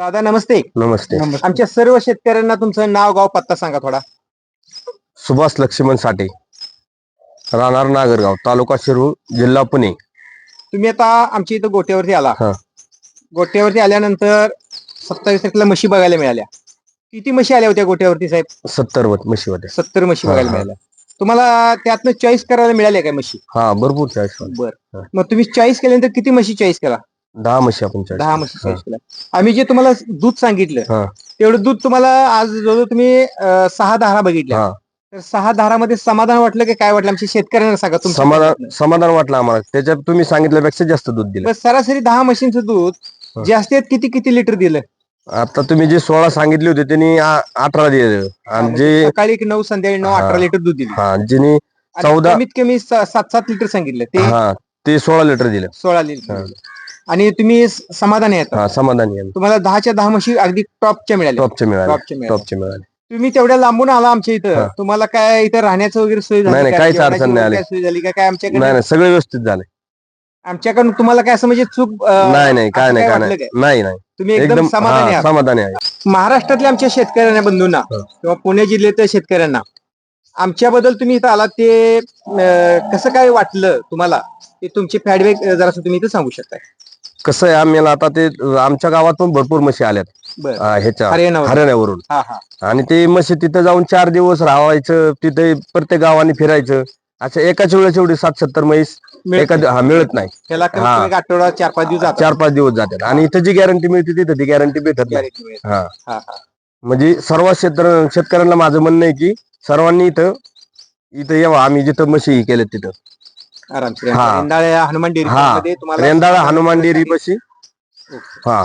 दादा नमस्ते. नमस्ते. आमच्या सर्व शेतकऱ्यांना तुमचं नाव गाव पत्ता सांगा थोडा. सुभाष लक्ष्मण साठे. राहणार नागरगाव तालुका शिरूर जिल्हा पुणे. तुम्ही आता आमच्या इथं गोट्यावरती आला. हा. गोट्यावरती आल्यानंतर सत्तावीस तारखेला म्हशी बघायला मिळाल्या. किती म्हशी आल्या होत्या गोट्यावरती साहेब? सत्तर वत म्हशीमध्ये सत्तर म्हशी हा, बघायला हा. मिळाल्या. तुम्हाला त्यातनं चॉईस करायला मिळाल्या काय म्हशी? हा भरपूर चाळीस वाले. बर. हा. मग तुम्ही चॉईस केल्यानंतर किती म्हशी चॉईस केला? दहा म्हशी आपण चाळीस दहा म्हशी हा. केला आम्ही जे तुम्हाला दूध सांगितलं. तेवढं दूध तुम्हाला आज जवळ तुम्ही अं, सहा धारा बघितल्या हा तर सहा धारामध्ये समाधान वाटलं की काय वाटलं आमच्या शेतकऱ्यांना सांगा तुमच्या समाधान. समाधान वाटलं आम्हाला त्याच्यात तुम्ही सांगितल्यापेक्षा जास्त दूध दिलं पण सरासरी दहा म्हशींचं दूध हा. जास्तीत किती किती लिटर दिलं आता तुम्ही जे सोळा सांगितले होते त्यांनी आ- अठरा दिले आणि म्हणजे जे सकाळी एक नऊ संध्याकाळी नऊ हा. अठरा लिटर दूध दिली हा ज्यांनी आणि चौदा- कमीत कमी स- सात सात लिटर सांगितलं ते हा ते सोळा लिटर दिलं सोळा लिटर हा. दिलं. आणि तुम्ही स- समाधानी आहेत. हा समाधानी आहे. तुम्हाला दहाच्या दहा म्हशी अगदी टॉपच्या मिळाल्या. टॉपचे मिळाले टॉपच्या मिळाल्या. टॉपचे मिळाले तुम्ही तेवढ्या लांबून आला आमच्या इथं. हा. तुम्हाला काय इथं राहण्याचं वगैरे सोय झाली नाही, का? काहीच जेवणाची अडचण नाही वगैरे आली. काय सोय झाली का? काय आमच्याकडे? नाही नाही सगळे व्यवस्थित झाले आमच्याकडून तुम्हाला काय असं म्हणजे चूक अं, नाही नाही काय असं नाही काय वाटलं नाही नाही नाही. तुम्ही एकदम एकदम समाधानी हा, आहात. समाधानी आहे. महाराष्ट्रातल्या आमच्या शेतकऱ्यांना बंधूंना हा. किंवा पुणे जिल्ह्यातल्या शेतकऱ्यांना आमच्याबद्दल तुम्ही इथं आलात ते अं, कसं काय वाटलं तुम्हाला? ते तुमचे फीडबॅक जरा तुम्ही इथं सांगू शकता. कसं आहे आम्हाला आता ते आमच्या गावात पण भरपूर म्हशी आल्यात. बरं. अं, ह्याच्या हरियाणावर हरियाणावरून. हा हा. आणि ते म्हशी तिथं जाऊन चार दिवस राहायचं तिथे प्रत्येक गावाने फिरायचं. असं एकाच वेळेस एवढी सात सत्तर म्हैस मिळते. एका हा मिळत नाही. त्याला कमीत हा. कमी एक आठवडा चार पाच दिवस जातात. चार पाच दिवस जातात. आणि इथं जी गॅरंटी मिळते तिथं ती गॅरंटी भेटत नाही. Guarantee मिळते. हा. हा, हा. म्हणजे सर्व शेतक शेतकऱ्यांना माझं म्हणणं आहे की सर्वांनी इथं इथं यावं. आम्ही जिथं म्हशी केल्यात तिथं. आरामशीर हा. रेंदाळे हनुमान डेअरी हा. मध्ये तुम्हाला रेंदाळा हनुमान डेअरी पशी. हा